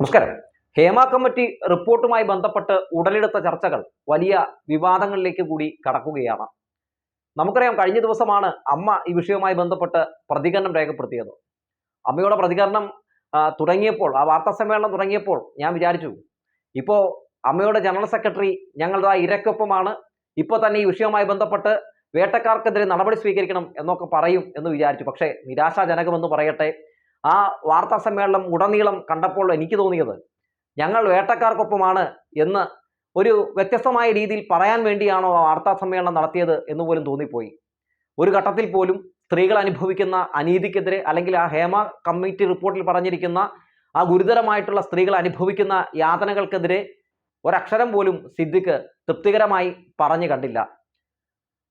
നമസ്കാരം. ഹേമ കമ്മിറ്റി റിപ്പോർട്ടുമായി ബന്ധപ്പെട്ട് ഉടലെടുത്ത ചർച്ചകൾ വലിയ വിവാദങ്ങളിലേക്ക് കൂടി കടക്കുകയാണ്. നമുക്കറിയാം കഴിഞ്ഞ ദിവസമാണ് അമ്മ ഈ വിഷയവുമായി ബന്ധപ്പെട്ട് പ്രതികരണം രേഖപ്പെടുത്തിയത്. അമ്മയുടെ പ്രതികരണം തുടങ്ങിയപ്പോൾ ആ വാർത്താ സമ്മേളനം തുടങ്ങിയപ്പോൾ ഞാൻ വിചാരിച്ചു ഇപ്പോ അമ്മയുടെ ജനറൽ സെക്രട്ടറി ഞങ്ങളുടെ ആ ഇരക്കൊപ്പമാണ് ഇപ്പോൾ തന്നെ ഈ വിഷയവുമായി ബന്ധപ്പെട്ട് വേട്ടക്കാർക്കെതിരെ നടപടി സ്വീകരിക്കണം എന്നൊക്കെ പറയും എന്ന് വിചാരിച്ചു. പക്ഷേ നിരാശാജനകമെന്ന് പറയട്ടെ ആ വാർത്താ സമ്മേളനം ഉടനീളം കണ്ടപ്പോൾ എനിക്ക് തോന്നിയത് ഞങ്ങൾ വേട്ടക്കാർക്കൊപ്പമാണ് എന്ന് ഒരു വ്യത്യസ്തമായ രീതിയിൽ പറയാൻ വേണ്ടിയാണോ ആ വാർത്താ സമ്മേളനം നടത്തിയത് എന്ന് പോലും തോന്നിപ്പോയി. ഒരു ഘട്ടത്തിൽ പോലും സ്ത്രീകൾ അനുഭവിക്കുന്ന അനീതിക്കെതിരെ അല്ലെങ്കിൽ ആ ഹേമ കമ്മിറ്റി റിപ്പോർട്ടിൽ പറഞ്ഞിരിക്കുന്ന ആ ഗുരുതരമായിട്ടുള്ള സ്ത്രീകൾ അനുഭവിക്കുന്ന യാതനകൾക്കെതിരെ ഒരക്ഷരം പോലും സിദ്ദിഖ് തൃപ്തികരമായി പറഞ്ഞു കണ്ടില്ല.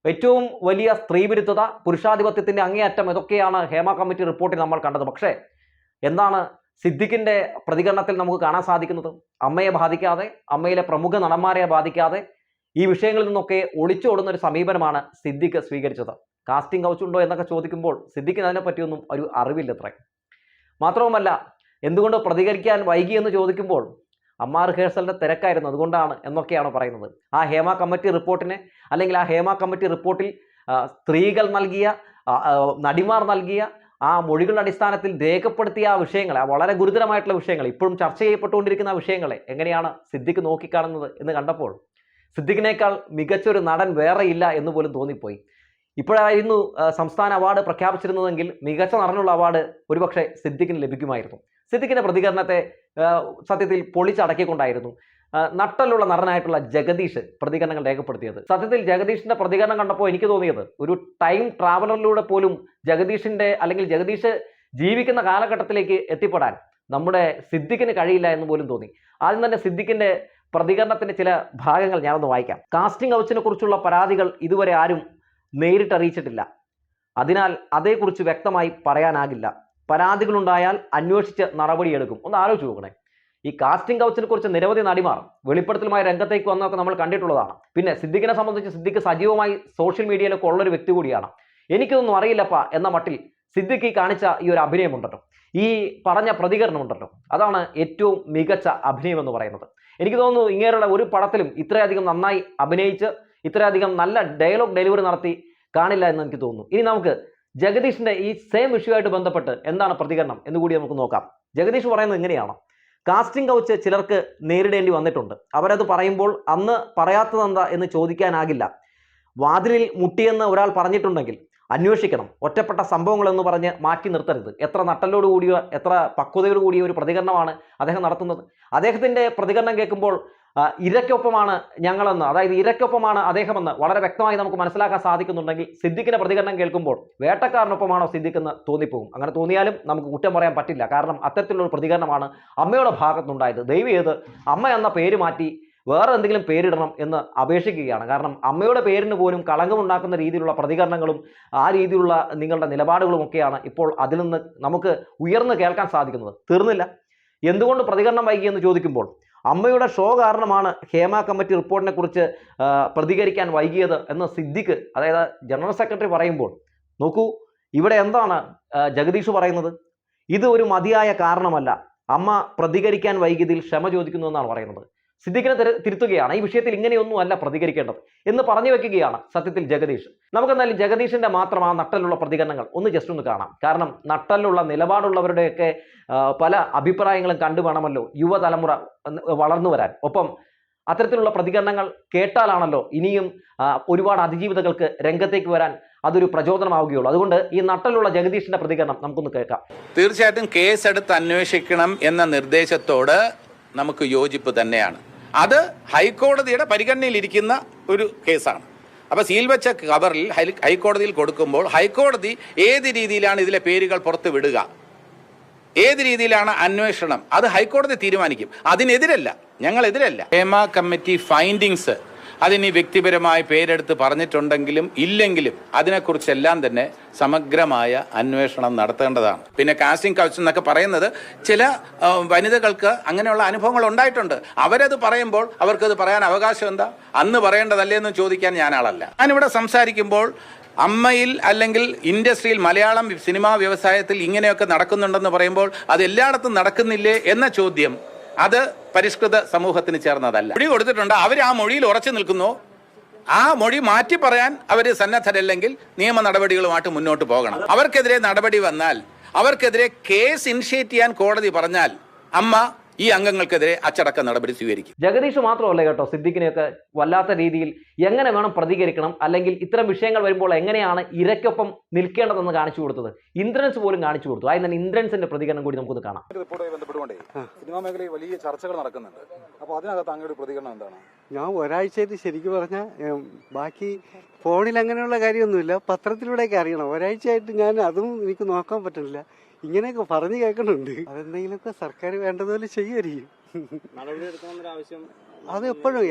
ഏറ്റവും വലിയ സ്ത്രീവിരുദ്ധത പുരുഷാധിപത്യത്തിന്റെ അങ്ങേയറ്റം ഇതൊക്കെയാണ് ഹേമ കമ്മിറ്റി റിപ്പോർട്ടിൽ നമ്മൾ കണ്ടത്. പക്ഷേ എന്താണ് സിദ്ദിഖിന്റെ പ്രതികരണത്തിൽ നമുക്ക് കാണാൻ സാധിക്കുന്നത്? അമ്മയെ ബാധിക്കാതെ അമ്മയിലെ പ്രമുഖ നടന്മാരെ ബാധിക്കാതെ ഈ വിഷയങ്ങളിൽ നിന്നൊക്കെ ഒളിച്ചോടുന്ന ഒരു സമീപനമാണ് സിദ്ദിഖ് സ്വീകരിച്ചത്. കാസ്റ്റിംഗ് കൗച്ച് ഉണ്ടോ എന്നൊക്കെ ചോദിക്കുമ്പോൾ സിദ്ദിഖിന് അതിനെപ്പറ്റിയൊന്നും ഒരു അറിവില്ലത്രേ മാത്രവുമല്ല എന്തുകൊണ്ട് പ്രതികരിക്കാൻ വൈകി എന്ന് ചോദിക്കുമ്പോൾ അമ്മ റിഹേഴ്സലിന്റെ തിരക്കായിരുന്നു അതുകൊണ്ടാണ് എന്നൊക്കെയാണ് പറയുന്നത്. ആ ഹേമ കമ്മിറ്റി റിപ്പോർട്ടിനെ അല്ലെങ്കിൽ ആ ഹേമ കമ്മിറ്റി റിപ്പോർട്ടിൽ സ്ത്രീകൾ നൽകിയ നടിമാർ നൽകിയ ആ മൊഴികളുടെ അടിസ്ഥാനത്തിൽ രേഖപ്പെടുത്തിയ ആ വിഷയങ്ങളെ വളരെ ഗുരുതരമായിട്ടുള്ള വിഷയങ്ങൾ ഇപ്പോഴും ചർച്ച ചെയ്യപ്പെട്ടുകൊണ്ടിരിക്കുന്ന ആ വിഷയങ്ങളെ എങ്ങനെയാണ് സിദ്ദിഖ് നോക്കിക്കാണുന്നത് എന്ന് കണ്ടപ്പോൾ സിദ്ദിഖിനേക്കാൾ മികച്ചൊരു നടൻ വേറെ ഇല്ല എന്ന് പോലും തോന്നിപ്പോയി. ഇപ്പോഴായിരുന്നു സംസ്ഥാന അവാർഡ് പ്രഖ്യാപിച്ചിരുന്നതെങ്കിൽ മികച്ച നടനുള്ള അവാർഡ് ഒരുപക്ഷെ സിദ്ദിഖിന് ലഭിക്കുമായിരുന്നു. സിദ്ദിഖിന്റെ പ്രതികരണത്തെ സത്യത്തിൽ പൊളിച്ചടക്കിക്കൊണ്ടായിരുന്നു നട്ടലുള്ള നടനായിട്ടുള്ള ജഗദീഷ് പ്രതികരണങ്ങൾ രേഖപ്പെടുത്തിയത്. സത്യത്തിൽ ജഗദീഷിന്റെ പ്രതികരണം കണ്ടപ്പോൾ എനിക്ക് തോന്നിയത് ഒരു ടൈം ട്രാവലറിലൂടെ പോലും ജഗദീഷിന്റെ അല്ലെങ്കിൽ ജഗദീഷ് ജീവിക്കുന്ന കാലഘട്ടത്തിലേക്ക് എത്തിപ്പെടാൻ നമ്മുടെ സിദ്ദിഖിന് കഴിയില്ല എന്ന് പോലും തോന്നി. ആദ്യം തന്നെ സിദ്ദിഖിന്റെ പ്രതികരണത്തിന്റെ ചില ഭാഗങ്ങൾ ഞാനൊന്ന് വായിക്കാം. കാസ്റ്റിംഗ് ഹൗസിനെ കുറിച്ചുള്ള പരാതികൾ ഇതുവരെ ആരും നേരിട്ടറിയിച്ചിട്ടില്ല. അതിനാൽ അതേക്കുറിച്ച് വ്യക്തമായി പറയാനാകില്ല. പരാതികളുണ്ടായാൽ അന്വേഷിച്ച് നടപടിയെടുക്കും. ഒന്ന് ആലോചിച്ച് നോക്കണേ. ഈ കാസ്റ്റിംഗ് കൗച്ചിനെ കുറിച്ച് നിരവധി നടിമാർ വെളിപ്പെടുത്തലുമായി രംഗത്തേക്ക് വന്നതൊക്കെ നമ്മൾ കണ്ടിട്ടുള്ളതാണ്. പിന്നെ സിദ്ദിഖിനെ സംബന്ധിച്ച് സിദ്ദിഖ് സജീവമായി സോഷ്യൽ മീഡിയയിലൊക്കെ ഉള്ളൊരു വ്യക്തി കൂടിയാണ്. എനിക്കൊന്നും അറിയില്ലപ്പ എന്ന മട്ടിൽ സിദ്ദിഖ് കാണിച്ച ഈ ഒരു അഭിനയമുണ്ടല്ലോ ഈ പറഞ്ഞ പ്രതികരണമുണ്ടല്ലോ അതാണ് ഏറ്റവും മികച്ച അഭിനയം എന്ന് പറയുന്നത്. എനിക്ക് തോന്നുന്നു ഇങ്ങേരുടെ ഒരു പടത്തിലും ഇത്രയധികം നന്നായി അഭിനയിച്ച് ഇത്രയധികം നല്ല ഡയലോഗ് ഡെലിവറി നടത്തി കാണില്ല എന്ന് എനിക്ക് തോന്നുന്നു. ഇനി നമുക്ക് ജഗദീഷിന്റെ ഈ സെയിം ഇഷ്യൂ ബന്ധപ്പെട്ട് എന്താണ് പ്രതികരണം എന്ന് കൂടി നമുക്ക് നോക്കാം. ജഗദീഷ് പറയുന്നത് ഇങ്ങനെയാണ്. കാസ്റ്റിംഗ് കൗച്ച് ചിലർക്ക് നേരിടേണ്ടി വന്നിട്ടുണ്ട്. അവരത് പറയുമ്പോൾ അന്ന് പറയാത്തതെന്താ എന്ന് ചോദിക്കാനാകില്ല. വാതിലിൽ മുട്ടിയെന്ന് ഒരാൾ പറഞ്ഞിട്ടുണ്ടെങ്കിൽ അന്വേഷിക്കണം. ഒറ്റപ്പെട്ട സംഭവങ്ങൾ എന്ന് പറഞ്ഞ് മാറ്റി നിർത്തരുത്. എത്ര നട്ടലോട് കൂടിയോ എത്ര പക്വതയോട് കൂടിയ ഒരു പ്രതികരണമാണ് അദ്ദേഹം നടത്തുന്നത്. അദ്ദേഹത്തിന്റെ പ്രതികരണം കേൾക്കുമ്പോൾ ഇരയ്ക്കൊപ്പമാണ് ഞങ്ങളെന്ന് അതായത് ഇരയ്ക്കൊപ്പമാണ് അദ്ദേഹമെന്ന് വളരെ വ്യക്തമായി നമുക്ക് മനസ്സിലാക്കാൻ സാധിക്കുന്നുണ്ടെങ്കിൽ സിദ്ദിഖിന്റെ പ്രതികരണം കേൾക്കുമ്പോൾ വേട്ടക്കാരനൊപ്പമാണോ സിദ്ദിഖ് എന്ന് തോന്നിപ്പോകും. അങ്ങനെ തോന്നിയാലും നമുക്ക് കുറ്റം പറയാൻ പറ്റില്ല. കാരണം അത്തരത്തിലുള്ള പ്രതികരണമാണ് അമ്മയുടെ ഭാഗത്തുനിന്നുണ്ടായത്. ദൈവം ഏത് അമ്മ എന്ന പേര് മാറ്റി വേറെ എന്തെങ്കിലും പേരിടണം എന്ന് അപേക്ഷിക്കുകയാണ്. കാരണം അമ്മയുടെ പേരിന് പോലും കളങ്കമുണ്ടാക്കുന്ന രീതിയിലുള്ള പ്രതികരണങ്ങളും ആ രീതിയിലുള്ള നിങ്ങളുടെ നിലപാടുകളും ഒക്കെയാണ് ഇപ്പോൾ അതിൽ നിന്ന് നമുക്ക് ഉയർന്നു കേൾക്കാൻ സാധിക്കുന്നത്. തീർന്നില്ല. എന്തുകൊണ്ട് പ്രതികരണം വൈകി എന്ന് ചോദിക്കുമ്പോൾ അമ്മയുടെ ഷോ കാരണമാണ് ഹേമ കമ്മിറ്റി റിപ്പോർട്ടിനെ കുറിച്ച് പ്രതികരിക്കാൻ വൈകിയത് എന്ന് സിദ്ദിഖ് അതായത് ജനറൽ സെക്രട്ടറി പറയുമ്പോൾ. നോക്കൂ ഇവിടെ എന്താണ് ജഗദീഷ് പറയുന്നത്? ഇത് ഒരു മതിയായ കാരണമല്ല. അമ്മ പ്രതികരിക്കാൻ വൈകിയതിൽ ക്ഷമ ചോദിക്കുന്നു എന്നാണ് പറയുന്നത്. സിദ്ദിഖിനെ തിര- തിരുത്തുകയാണ്. ഈ വിഷയത്തിൽ ഇങ്ങനെയൊന്നും അല്ല പ്രതികരിക്കേണ്ടത് എന്ന് പറഞ്ഞു വെക്കുകയാണ് സത്യത്തിൽ ജഗദീഷ്. നമുക്ക് എന്തായാലും ജഗദീഷിന്റെ മാത്രം ആ നട്ടലുള്ള പ്രതികരണങ്ങൾ ഒന്ന് ജസ്റ്റ് ഒന്ന് കാണാം. കാരണം നട്ടലുള്ള നിലപാടുള്ളവരുടെയൊക്കെ പല അഭിപ്രായങ്ങളും കണ്ടു വേണമല്ലോ യുവതലമുറ വളർന്നു വരാൻ. ഒപ്പം അത്തരത്തിലുള്ള പ്രതികരണങ്ങൾ കേട്ടാലാണല്ലോ ഇനിയും ഒരുപാട് അതിജീവിതകൾക്ക് രംഗത്തേക്ക് വരാൻ അതൊരു പ്രചോദനമാവുകയുള്ളൂ. അതുകൊണ്ട് ഈ നട്ടലുള്ള ജഗദീഷിന്റെ പ്രതികരണം നമുക്കൊന്ന് കേൾക്കാം. തീർച്ചയായിട്ടും കേസെടുത്ത് അന്വേഷിക്കണം എന്ന നിർദ്ദേശത്തോട് നമുക്ക് യോജിപ്പ് തന്നെയാണ്. അത് ഹൈക്കോടതിയുടെ പരിഗണനയിലിരിക്കുന്ന ഒരു കേസാണ്. അപ്പോൾ സീൽ വെച്ച കവറിൽ ഹൈക്കോടതിയിൽ കൊടുക്കുമ്പോൾ ഹൈക്കോടതി ഏത് രീതിയിലാണ് ഇതിലെ പേരുകൾ പുറത്ത് വിടുക? ഏത് രീതിയിലാണ് അന്വേഷണം? അത് ഹൈക്കോടതി തീരുമാനിക്കും. അതിനെതിരല്ല. ഞങ്ങളെതിരല്ല. ഹേമ കമ്മിറ്റി ഫൈൻഡിങ്സ് അതിന് വ്യക്തിപരമായി പേരെടുത്ത് പറഞ്ഞിട്ടുണ്ടെങ്കിലും ഇല്ലെങ്കിലും അതിനെക്കുറിച്ചെല്ലാം തന്നെ സമഗ്രമായ അന്വേഷണം നടത്തേണ്ടതാണ്. പിന്നെ കാസ്റ്റിംഗ് കൗച്ച് എന്നൊക്കെ പറയുന്നത് ചില വനിതകൾക്ക് അങ്ങനെയുള്ള അനുഭവങ്ങൾ ഉണ്ടായിട്ടുണ്ട്. അവരത് പറയുമ്പോൾ അവർക്കത് പറയാൻ അവകാശം എന്താ? അന്ന് പറയേണ്ടതല്ലേ എന്ന് ചോദിക്കാൻ ഞാൻ ആളല്ല ഞാനിവിടെ സംസാരിക്കുമ്പോൾ അമ്മയിൽ അല്ലെങ്കിൽ ഇൻഡസ്ട്രിയിൽ മലയാളം സിനിമാ വ്യവസായത്തിൽ ഇങ്ങനെയൊക്കെ നടക്കുന്നുണ്ടെന്ന് പറയുമ്പോൾ അത് എല്ലായിടത്തും നടക്കുന്നില്ലേ എന്ന ചോദ്യം അത് പരിഷ്കൃത സമൂഹത്തിന് ചേർന്നതല്ല. മൊഴി കൊടുത്തിട്ടുണ്ട്. അവർ ആ മൊഴിയിൽ ഉറച്ചു നിൽക്കുന്നു. ആ മൊഴി മാറ്റി പറയാൻ അവർ സന്നദ്ധരല്ലെങ്കിൽ നിയമ നടപടികളുമായിട്ട് മുന്നോട്ട് പോകണം. അവർക്കെതിരെ നടപടി വന്നാൽ അവർക്കെതിരെ കേസ് ഇനിഷ്യേറ്റ് ചെയ്യാൻ കോടതി പറഞ്ഞാൽ അമ്മ ഈ അംഗങ്ങൾക്കെതിരെ അച്ചടക്ക നടപടി സ്വീകരിക്കും. ജഗദീഷ് മാത്രമല്ല കേട്ടോ സിദ്ദിഖിനെയൊക്കെ വല്ലാത്ത രീതിയിൽ എങ്ങനെ വേണം പ്രതികരിക്കണം അല്ലെങ്കിൽ ഇത്തരം വിഷയങ്ങൾ വരുമ്പോൾ എങ്ങനെയാണ് ഇരയ്ക്കൊപ്പം നിൽക്കേണ്ടതെന്ന് കാണിച്ചു കൊടുത്തത്. ഇന്ദ്രൻസ് പോലും കാണിച്ചു കൊടുത്തു. അതിന് തന്നെ ഇന്ദ്രൻസിന്റെ പ്രതികരണം കൂടി നമുക്കൊന്ന് കാണാം. റിപ്പോർട്ടുമായി ബന്ധപ്പെട്ടുകൊണ്ടേ സിനിമാ മേഖലയിൽ വലിയ ചർച്ചകൾ നടക്കുന്നുണ്ട്. അപ്പോൾ അതിനകത്ത് അങ്ങയുടെ പ്രതികരണം എന്താണ്? ഞാൻ ഒരാഴ്ചയായിട്ട് ശരിക്കും പറഞ്ഞാൽ ബാക്കി ഫോണിൽ അങ്ങനെയുള്ള കാര്യമൊന്നുമില്ല. പത്രത്തിലൂടെയൊക്കെ അറിയണം. ഒരാഴ്ചയായിട്ട് ഞാൻ അതും എനിക്ക് നോക്കാൻ പറ്റുന്നില്ല. ഇങ്ങനെയൊക്കെ പറഞ്ഞു കേൾക്കണുണ്ട് അതെന്തെങ്കിലുമൊക്കെ സർക്കാർ വേണ്ടതുപോലെ ചെയ്യുമായിരിക്കും അത് എപ്പോഴും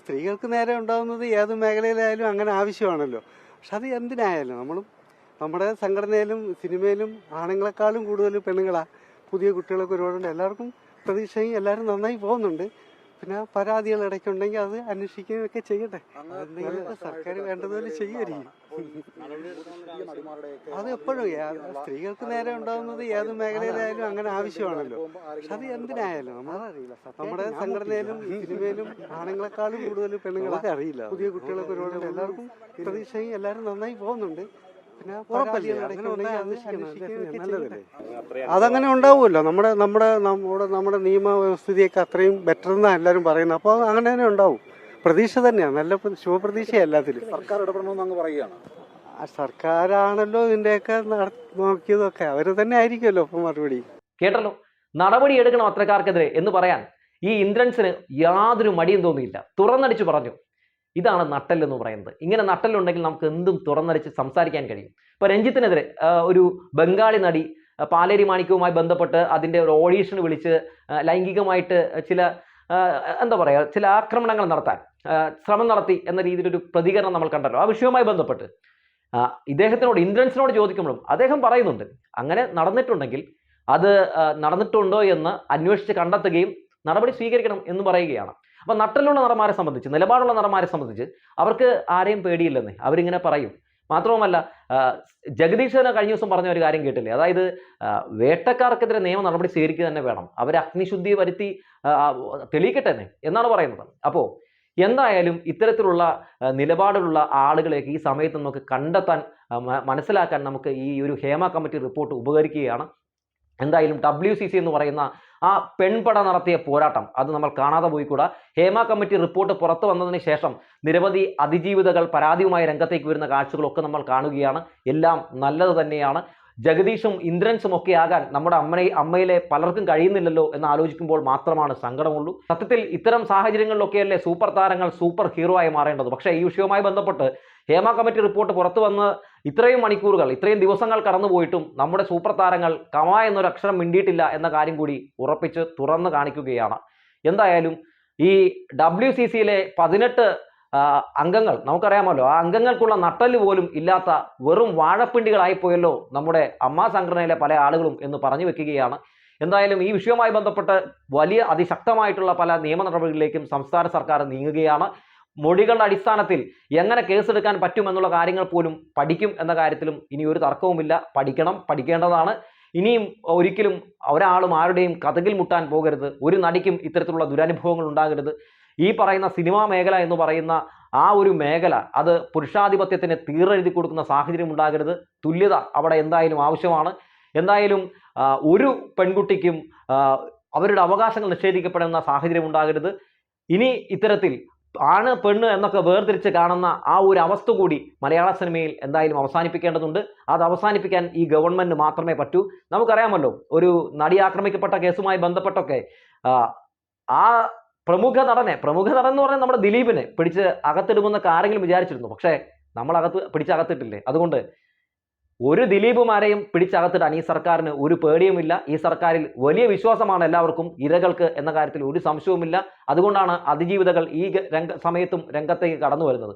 സ്ത്രീകൾക്ക് നേരെ ഉണ്ടാകുന്നത് ഏത് മേഖലയിലായാലും അങ്ങനെ ആവശ്യമാണല്ലോ. പക്ഷെ അത് എന്തിനായാലും നമ്മളും നമ്മുടെ സംഘടനയിലും സിനിമയിലും ആണുങ്ങളെക്കാളും കൂടുതൽ പെണ്ണുങ്ങളാണ് പുതിയ കുട്ടികളൊക്കെ ഒരുപാടുണ്ട്. എല്ലാവർക്കും പ്രതീക്ഷയും എല്ലാവരും നന്നായി പോകുന്നുണ്ട്. പിന്നെ പരാതികൾ ഇടയ്ക്കുണ്ടെങ്കിൽ അത് അന്വേഷിക്കുകയും ഒക്കെ ചെയ്യട്ടെ എന്തെങ്കിലും സർക്കാർ വേണ്ടതുപോലെ ചെയ്യുമായിരിക്കും അത് എപ്പോഴും സ്ത്രീകൾക്ക് നേരെ ഉണ്ടാകുന്നത് ഏത് മേഖലയിലായാലും അങ്ങനെ ആവശ്യമാണല്ലോ പക്ഷെ അത് എന്തിനായാലും നമ്മളറിയില്ല നമ്മുടെ സംഘടനയിലും സിനിമയിലും ആണുങ്ങളെക്കാളും കൂടുതൽ പെണ്ണുങ്ങളൊക്കെ അറിയില്ല പുതിയ കുട്ടികളൊക്കെ ഒരുപാട് എല്ലാവർക്കും പ്രതീക്ഷയും എല്ലാവരും നന്നായി പോകുന്നുണ്ട് പിന്നെ. അതങ്ങനെ ഉണ്ടാവുമല്ലോ. നമ്മുടെ നമ്മുടെ നമ്മുടെ നമ്മുടെ നിയമവ്യവസ്ഥിതിയൊക്കെ അത്രയും ബെറ്റർ എന്നാണ് എല്ലാവരും പറയുന്നത്. അപ്പോൾ അങ്ങനെ തന്നെ ഉണ്ടാവും. പ്രതീക്ഷ തന്നെയാണ്. നല്ല ശുഭപ്രതീക്ഷ എല്ലാത്തിലും. സർക്കാർ ഇടപെടണമെന്ന് അങ്ങ് പറയുകയാണ്. ആ സർക്കാരാണല്ലോ ഇതിന്റെയൊക്കെ നോക്കിയതൊക്കെ. അവർ തന്നെ ആയിരിക്കുമല്ലോ ഇപ്പൊ മറുപടി. കേട്ടല്ലോ? നടപടി എടുക്കണം അത്രക്കാർക്കെതിരെ എന്ന് പറയാൻ ഈ ഇന്ദ്രൻസിന് യാതൊരു മടിയും തോന്നിയില്ല. തുറന്നടിച്ചു പറഞ്ഞു. ഇതാണ് നട്ടൽ എന്ന് പറയുന്നത്. ഇങ്ങനെ നട്ടലുണ്ടെങ്കിൽ നമുക്ക് എന്തും തുറന്നരച്ച് സംസാരിക്കാൻ കഴിയും. ഇപ്പൊ രഞ്ജിത്തിനെതിരെ ഒരു ബംഗാളി നടി പാലേരി മാണിക്കവുമായി ബന്ധപ്പെട്ട് അതിന്റെ ഒരു ഓഡീഷന് വിളിച്ച് ലൈംഗികമായിട്ട് ചില എന്താ പറയുക ചില ആക്രമണങ്ങൾ നടത്താൻ ശ്രമം നടത്തി എന്ന രീതിയിലൊരു പ്രതികരണം നമ്മൾ കണ്ടല്ലോ. ആ വിഷയവുമായി ബന്ധപ്പെട്ട്. ഇദ്ദേഹത്തിനോട് ഇന്ദ്രൻസിനോട് ചോദിക്കുമ്പോഴും അദ്ദേഹം പറയുന്നുണ്ട് അങ്ങനെ നടന്നിട്ടുണ്ടെങ്കിൽ അത് നടന്നിട്ടുണ്ടോ എന്ന് അന്വേഷിച്ച് കണ്ടെത്തുകയും നടപടി സ്വീകരിക്കണം എന്ന് പറയുകയാണ്. അപ്പം നട്ടലുള്ള നടന്മാരെ സംബന്ധിച്ച് നിലപാടുള്ള നടന്മാരെ സംബന്ധിച്ച് അവർക്ക് ആരെയും പേടിയില്ലെന്ന്. അവരിങ്ങനെ പറയും. മാത്രവുമല്ല ജഗദീഷ് തന്നെ കഴിഞ്ഞ ദിവസം പറഞ്ഞ ഒരു കാര്യം കേട്ടില്ലേ? അതായത് വേട്ടക്കാർക്കെതിരെ നിയമ നടപടി സ്വീകരിക്കുക തന്നെ വേണം. അവർ അഗ്നിശുദ്ധി വരുത്തി തെളിയിക്കട്ടെ എന്നാണ് പറയുന്നത്. അപ്പോൾ എന്തായാലും ഇത്തരത്തിലുള്ള നിലപാടിലുള്ള ആളുകളെയൊക്കെ ഈ സമയത്ത് നമുക്ക് കണ്ടെത്താൻ മനസ്സിലാക്കാൻ നമുക്ക് ഈ ഒരു ഹേമ കമ്മിറ്റി റിപ്പോർട്ട് ഉപകരിക്കുകയാണ്. എന്തായാലും ഡബ്ല്യു സി സി എന്ന് പറയുന്ന ആ പെൺപട നടത്തിയ പോരാട്ടം. അത് നമ്മൾ കാണാതെ പോയിക്കൂടാ. ഹേമ കമ്മിറ്റി റിപ്പോർട്ട് പുറത്തു വന്നതിന് ശേഷം നിരവധി അതിജീവിതകൾ പരാതിയുമായി രംഗത്തേക്ക് വരുന്ന കാഴ്ചകളൊക്കെ നമ്മൾ കാണുകയാണ്. എല്ലാം നല്ലത് തന്നെയാണ്. ജഗദീഷും ഇന്ദ്രൻസും ഒക്കെ ആകാൻ നമ്മുടെ അമ്മയെ അമ്മയിലെ പലർക്കും കഴിയുന്നില്ലല്ലോ എന്ന് ആലോചിക്കുമ്പോൾ മാത്രമാണ് സങ്കടമുള്ളൂ. സത്യത്തിൽ ഇത്തരം സാഹചര്യങ്ങളിലൊക്കെയല്ലേ സൂപ്പർ താരങ്ങൾ സൂപ്പർ ഹീറോ ആയി മാറേണ്ടത്? പക്ഷേ ഈ വിഷയവുമായി ബന്ധപ്പെട്ട് ഹേമ കമ്മിറ്റി റിപ്പോർട്ട് പുറത്തു വന്ന് ഇത്രയും മണിക്കൂറുകൾ ഇത്രയും ദിവസങ്ങൾ കടന്നുപോയിട്ടും നമ്മുടെ സൂപ്പർ താരങ്ങൾ കമ എന്നൊരു അക്ഷരം മിണ്ടിയിട്ടില്ല എന്ന കാര്യം കൂടി ഉറപ്പിച്ച് തുറന്നു കാണിക്കുകയാണ്. എന്തായാലും ഈ ഡബ്ല്യു സി സിയിലെ പതിനെട്ട് അംഗങ്ങൾ നമുക്കറിയാമല്ലോ ആ അംഗങ്ങൾക്കുള്ള നട്ടൽ പോലും ഇല്ലാത്ത വെറും വാഴപ്പിണ്ടികളായിപ്പോയല്ലോ നമ്മുടെ അമ്മാ സംഘടനയിലെ പല ആളുകളും എന്ന് പറഞ്ഞു വെക്കുകയാണ്. എന്തായാലും ഈ വിഷയവുമായി ബന്ധപ്പെട്ട് വലിയ അതിശക്തമായിട്ടുള്ള പല നിയമ നടപടികളിലേക്കും സംസ്ഥാന സർക്കാർ നീങ്ങുകയാണ്. മൊഴികളുടെ അടിസ്ഥാനത്തിൽ എങ്ങനെ കേസെടുക്കാൻ പറ്റുമെന്നുള്ള കാര്യങ്ങൾ പോലും പഠിക്കും എന്ന കാര്യത്തിലും ഇനി ഒരു തർക്കവുമില്ല. പഠിക്കണം പഠിക്കേണ്ടതാണ്. ഇനിയും ഒരിക്കലും ഒരാളും ആരുടെയും കഥകിൽ മുട്ടാൻ പോകരുത്. ഒരു നടിക്കും ഇത്തരത്തിലുള്ള ദുരനുഭവങ്ങൾ ഉണ്ടാകരുത്. ഈ പറയുന്ന സിനിമാ മേഖല എന്ന് പറയുന്ന ആ ഒരു മേഖല അത് പുരുഷാധിപത്യത്തിന് തീറെഴുതി കൊടുക്കുന്ന സാഹചര്യം ഉണ്ടാകരുത്. തുല്യത അവിടെ എന്തായാലും ആവശ്യമാണ്. എന്തായാലും ഒരു പെൺകുട്ടിക്കും അവരുടെ അവകാശങ്ങൾ നിഷേധിക്കപ്പെടുന്ന സാഹചര്യം ഉണ്ടാകരുത്. ഇനി ഇത്തരത്തിൽ ആണ് പെണ്ണ് എന്നൊക്കെ വേർതിരിച്ച് കാണുന്ന ആ ഒരു അവസ്ഥ കൂടി മലയാള സിനിമയിൽ എന്തായാലും അവസാനിപ്പിക്കേണ്ടതുണ്ട്. അത് അവസാനിപ്പിക്കാൻ ഈ ഗവൺമെന്റ് മാത്രമേ പറ്റൂ. നമുക്കറിയാമല്ലോ ഒരു നടി ആക്രമിക്കപ്പെട്ട കേസുമായി ബന്ധപ്പെട്ടൊക്കെ ആ, പ്രമുഖ നടനെ പ്രമുഖ നടൻ എന്ന് പറഞ്ഞാൽ നമ്മുടെ ദിലീപിനെ പിടിച്ച് അകത്തിടുമെന്നൊക്കെ ആരെങ്കിലും വിചാരിച്ചിരുന്നു. പക്ഷേ നമ്മൾ പിടിച്ചകത്തിട്ടില്ലേ അതുകൊണ്ട് ഒരു ദിലീപുമാരെയും പിടിച്ചകത്തിടാൻ ഈ സർക്കാരിന് ഒരു പേടിയുമില്ല. ഈ സർക്കാരിൽ വലിയ വിശ്വാസമാണ് എല്ലാവർക്കും ഇരകൾക്ക് എന്ന കാര്യത്തിൽ ഒരു സംശയവുമില്ല. അതുകൊണ്ടാണ് അതിജീവിതകൾ ഈ രംഗ സമയത്തും രംഗത്തേക്ക് കടന്നു വരുന്നത്